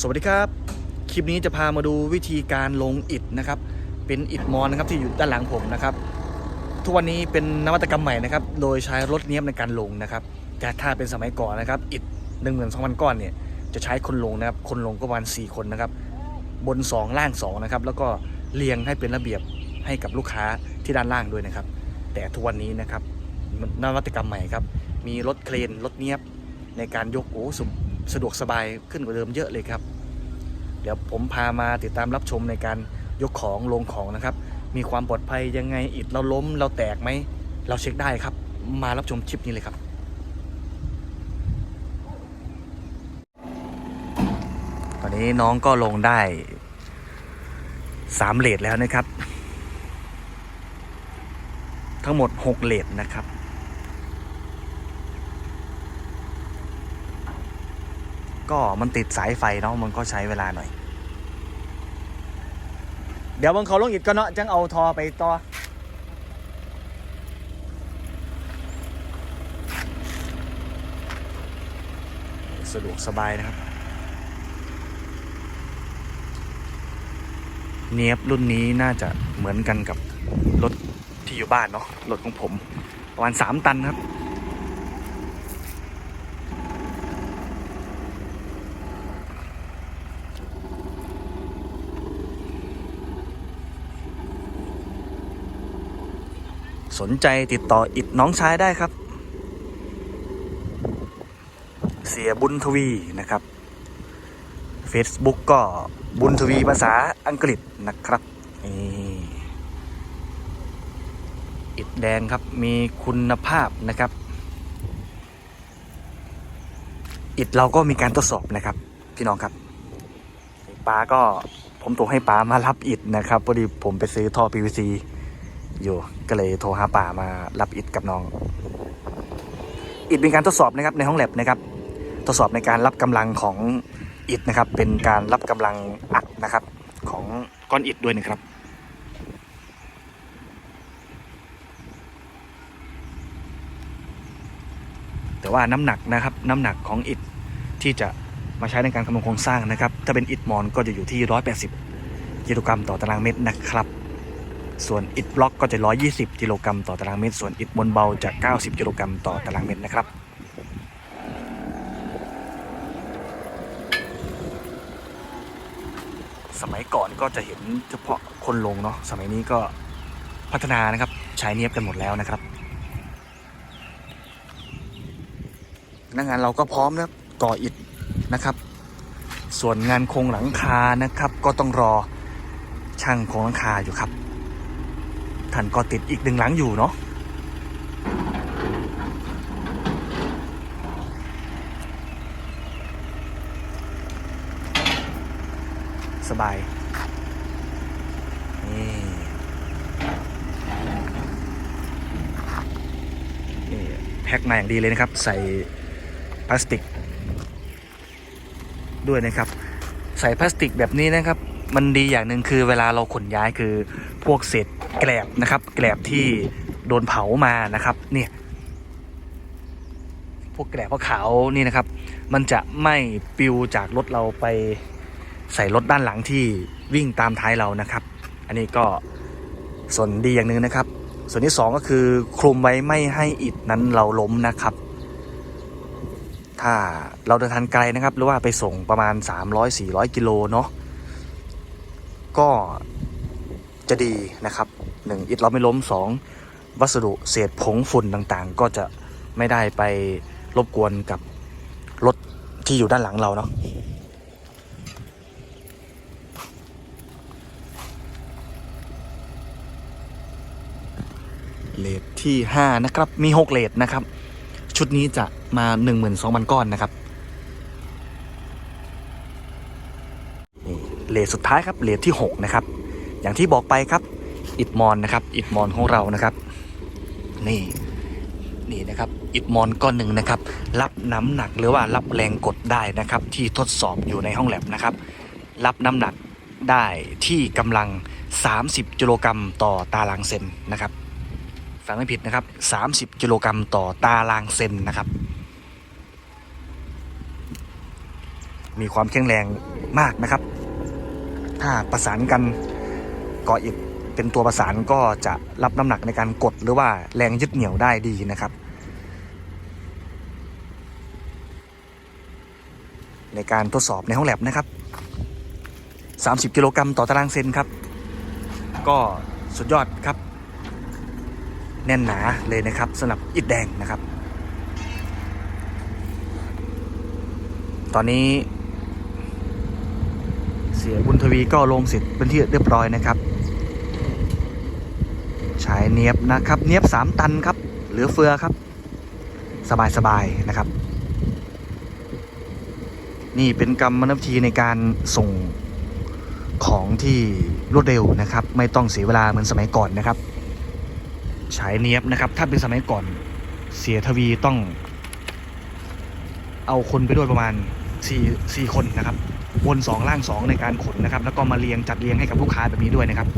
สวัสดีครับ คลิปนี้จะพามาดูวิธีการลงอิฐนะครับ เป็นอิฐมอนนะครับที่อยู่ด้านหลังผมนะครับ ทุกวันนี้เป็นนวัตกรรมใหม่นะครับ โดยใช้รถเนี้ยบในการลงนะครับแต่ถ้าเป็นสมัยก่อนนะครับ อิฐหนึ่งหมื่นสองพันก้อนเนี่ยจะใช้คนลงนะครับ คนลงก็ประมาณสี่คนนะครับ บนสองล่างสองนะครับ แล้วก็เรียงให้เป็นระเบียบให้กับลูกค้าที่ด้านล่างด้วยนะครับ แต่ทุกวันนี้นะครับนวัตกรรมใหม่ครับ มีรถเครนรถเนี้ยบในการยกโอ้สะ สะดวกสบายขึ้นกว่าเดิมเยอะเลยครับ เดี๋ยวผมพามาติดตามรับชมในการยกของลงของนะครับ มีความปลอดภัยยังไงอิดเราล้มเราแตกไหมเราเช็คได้ครับ มารับชมคลิปนี้เลยครับตอนนี้น้องก็ลงได้สามเลทแล้วนะครับ ทั้งหมดหกเลทนะครับ ก็มันติดสายไฟเนาะมันก็ใช้เวลาหน่อย เดี๋ยวบังเขาลงอิดก็เนาะจังเอาทอไปต่อสะดวกสบายนะครับ เนียบรุ่นนี้น่าจะเหมือนกันกับรถที่อยู่บ้านเนาะรถของผม ประมาณ 3 ตันครับ สนใจติดต่ออิดน้องชายได้ครับ เสียบุญทวีนะครับ Facebook ก็บุญทวีภาษาอังกฤษนะครับนี่อิดแดงครับมีคุณภาพนะครับ อิดเราก็มีการทดสอบนะครับ พี่น้องครับป้าก็ผมตัวให้ป้ามารับอิดนะครับพอดีผมไปซื้อท่อ PVC อยู่ก็เลยโทรหาป่ามารับอิดกับน้อง อิดเป็นการทดสอบนะครับในห้องแลบนะครับ ทดสอบในการรับกำลังของอิฐนะครับ เป็นการรับกำลังอัดนะครับของก้อนอิฐด้วยนะครับแต่ว่าน้ำหนักนะครับน้ำหนักของอิฐที่จะมาใช้ในการคำนวณโครงสร้างนะครับ ถ้าเป็นอิฐมอนก็จะอยู่ที่ 180กิโลกรัมต่อตารางเมตรนะครับ ส่วนอิฐบล็อกก็จะ 120 กิโลกรัมต่อตารางเมตร ส่วนอิฐมวลเบาจะ 90 กิโลกรัมต่อตารางเมตรนะครับสมัยก่อนก็จะเห็นเฉพาะคนลงเนาะ สมัยนี้ก็พัฒนานะครับใช้เนียบกันหมดแล้วนะครับพนักงานเราก็พร้อมนะครับก่ออิฐนะครับ ส่วนงานโครงหลังคานะครับ ก็ต้องรอช่างโครงหลังคาอยู่ครับ ท่านก็ติดอีกหนึ่งหลังอยู่เนาะสบาย นี่ นี่แพ็คมาอย่างดีเลยนะครับ ใส่พลาสติก ด้วยนะครับ ใส่พลาสติกแบบนี้นะครับ มันดีอย่างหนึ่งคือเวลาเราขนย้ายคือพวกเศษแกลบนะครับ แกลบที่โดนเผามานะครับ เนี่ย พวกแกลบพวกขาวนี่นะครับ มันจะไม่ปิวจากรถเราไปใส่รถด้านหลังที่วิ่งตามท้ายเรานะครับ อันนี้ก็ส่วนดีอย่างหนึ่งนะครับ ส่วนที่สองก็คือคลุมไว้ไม่ให้อิฐนั้นเราล้มนะครับ ถ้าเราเดินทางไกลนะครับ หรือว่าไปส่งประมาณ 300-400กิโลเนาะ ก็จะดีนะครับหนึ่งอิฐเราไม่ล้มสองวัสดุเศษผงฝุ่นต่างๆ ก็จะไม่ได้ไปรบกวนกับรถที่อยู่ด้านหลังเราเนาะเลทที่ 5 นะครับ มี 6 เลทนะครับ ชุดนี้จะมา 12,000 ก้อนนะครับ เลทสุดท้ายครับเลทที่ 6 นะครับ อย่างที่บอกไปครับอิดมอนนะครับอิดมอนของเรานะครับนี่นี่นะครับอิดมอนก้อนหนึ่งนะครับ รับน้ำหนักหรือว่ารับแรงกดได้นะครับ ที่ทดสอบอยู่ในห้องแลบนะครับ รับน้ำหนักได้ที่กำลัง 30กิโลกรัมต่อตารางเซนนะครับฟังไม่ผิดนะครับ 30กิโลกรัมต่อตารางเซนนะครับ มีความแข็งแรงมากนะครับ ถ้าประสานกันก่ออิฐเป็นตัวประสานก็จะรับน้ำหนักในการกดหรือว่าแรงยึดเหนี่ยวได้ดีนะครับ ในการทดสอบในห้องแลบนะครับ 30 กิโลกรัมต่อตารางเซนครับ ก็สุดยอดครับ แน่นหนาเลยนะครับสำหรับอิฐแดงนะครับ ตอนนี้ เสียบุญทวีก็ลงเสร็จเป็นที่เรียบร้อยนะครับใช้เนียบนะครับ เนียบ 3 ตันครับ เหลือเฟือครับ สบาย ๆ นะครับ นี่เป็นกรรมวิธีในการส่งของที่รวดเร็วนะครับ ไม่ต้องเสียเวลาเหมือนสมัยก่อนนะครับฉายเนียบนะครับ ถ้าเป็นสมัยก่อนเสียทวีต้อง เอาคนไปด้วยประมาณ 4 4คนนะครับ วนสองล่างสองในการขนนะครับ แล้วก็มาเรียงจัดเรียงให้กับลูกค้าแบบนี้ด้วยนะครับ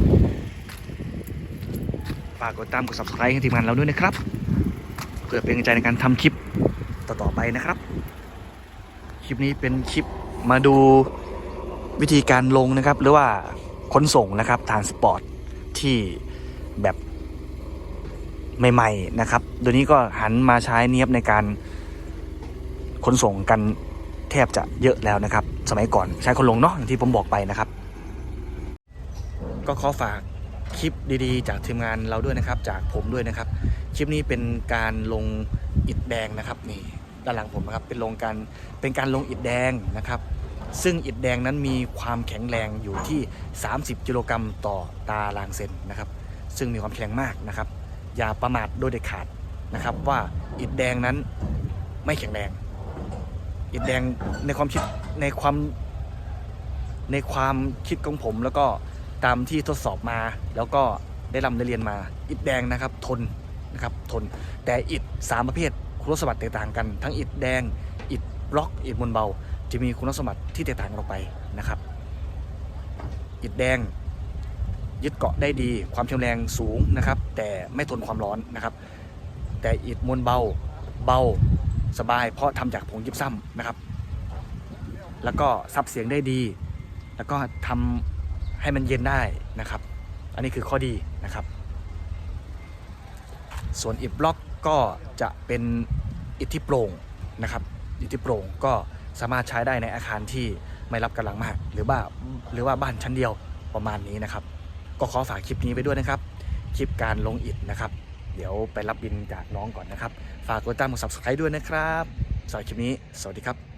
ฝากกดตามกด subscribe ให้ทีมงานเราด้วยนะครับเพื่อเป็นกำลังใจในการทำคลิปต่อๆไปนะครับ คลิปนี้เป็นคลิปมาดูวิธีการลงนะครับ หรือว่าขนส่งนะครับทางสปอร์ตที่แบบใหม่ ๆ นะครับ เดี๋ยวนี้ก็หันมาใช้เนียบในการขนส่งกัน ทบจะเยอะแล้วนะครับ สมัยก่อนใช้คนลงเนาะอย่างที่ผมบอกไปนะครับ ก็ขอฝากคลิปดีๆ จากทีมงานเราด้วยนะครับ จากผมด้วยนะครับ คลิปนี้เป็นการลงอิฐแดงนะครับนี่ด้านหลังผมนะครับเป็นลงการเป็นการลงอิฐแดงนะครับ ซึ่งอิฐแดงนั้นมีความแข็งแรงอยู่ที่ 30 กิโลกรัมต่อตารางเซนนะครับ ซึ่งมีความแข็งมากนะครับ อย่าประมาทโดยเด็ดขาดนะครับว่าอิฐแดงนั้นไม่แข็งแรง อิฐแดงในความคิดในความในความคิดของผม แล้วก็ตามที่ทดสอบมา แล้วก็ได้รำได้เรียนมา อิฐแดงนะครับ ทนนะครับทน แต่อิฐสามประเภทคุณสมบัติแตกต่างกัน ทั้งอิฐแดงอิฐบล็อกอิฐมวลเบา จะมีคุณสมบัติที่แตกต่างกันออกไปนะครับ อิฐแดงยึดเกาะได้ดี ความแข็งแรงสูงนะครับ แต่ไม่ทนความร้อนนะครับ แต่อิฐมวลเบาเบา สบายเพราะทำจากผงยิบซ้ำนะครับ แล้วก็ซับเสียงได้ดี แล้วก็ทำให้มันเย็นได้นะครับ อันนี้คือข้อดีนะครับ ส่วนอิฐบล็อกก็จะเป็นอิฐที่โปร่งนะครับอิฐที่โปร่งก็สามารถใช้ได้ในอาคารที่ไม่รับกำลังมาก หรือว่าหรือว่าบ้านชั้นเดียวประมาณนี้นะครับ ก็ขอฝากคลิปนี้ไปด้วยนะครับ คลิปการลงอิฐนะครับ เดี๋ยวไปรับบินจากน้องก่อนนะครับ ฝากกดติดตามกด subscribe ด้วยนะครับสำหรับคลิปนี้ สวัสดีครับ